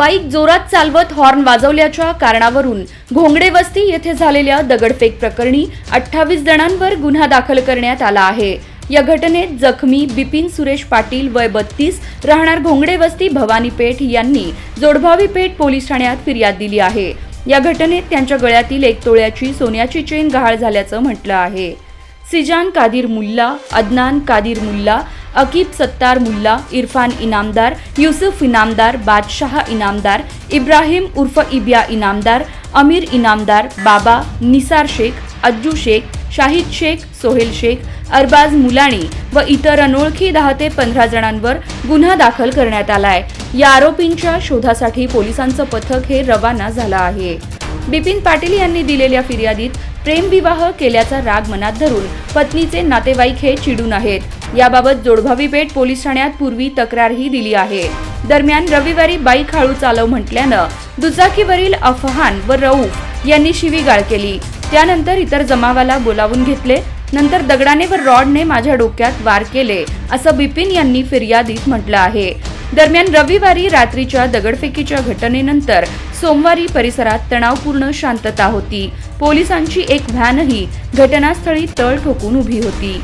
Bike जोरात चालवत horn वाजवल्याच्या कारणावरून घोंगडे वस्ती येथे झालेल्या दगडफेक प्रकरणी अठ्ठावीस जणांवर गुन्हा दाखल करण्यात आला आहे. या घटनेत जखमी बिपिन सुरेश पाटील वय बत्तीस राहणार घोंगडे वस्ती भवानीपेठ यांनी जोडभावी पेठ पोलीस ठाण्यात फिर्याद दिली आहे. या घटनेत त्यांच्या गळ्यातील एक तोळ्याची सोन्याची चेन गहाळ झाल्याचं म्हटलं आहे. सिजान कादिर मुल्ला अदनान कादिर मुल्ला अकीब सत्तार मुल्ला इरफान इनामदार युसुफ इनामदार बादशाह इनामदार इब्राहिम उर्फ इबिया इनामदार अमीर इनामदार बाबा निसार शेख अज्जू शेख शाहिद शेख सोहेल शेख अरबाज मुलाणी व इतर अनोळखी दहा ते पंधरा जणांवर गुन्हा दाखल करण्यात आला आहे या आरोपींच्या शोधासाठी पोलिसांचं पथक हे रवाना झालं आहे. बिपिन पाटील यांनी दिलेल्या फिर्यादीत प्रेमविवाह केल्याचा राग मनात धरून पत्नीचे नातेवाईक हे चिडून आहेत. याबाबत जोडभावी पेठ पोलीस ठाण्यात पूर्वी तक्रारही दिली आहे. दरम्यान रविवारी बाईक हळू चालव म्हटल्यानं दुचाकीवरील अफहान व रऊफ यांनी शिवीगाळ केली. त्यानंतर इतर जमावाला बोलावून घेतले. नंतर दगडाने व रॉडने माझ्या डोक्यात वार केले असं बिपिन यांनी फिर्यादीत म्हटलं आहे. दरम्यान रविवारी रात्रीच्या दगडफेकीच्या घटनेनंतर सोमवारी परिसरात तणावपूर्ण शांतता होती. पोलिसांची एक व्हॅनही घटनास्थळी तळ ठोकून उभी होती.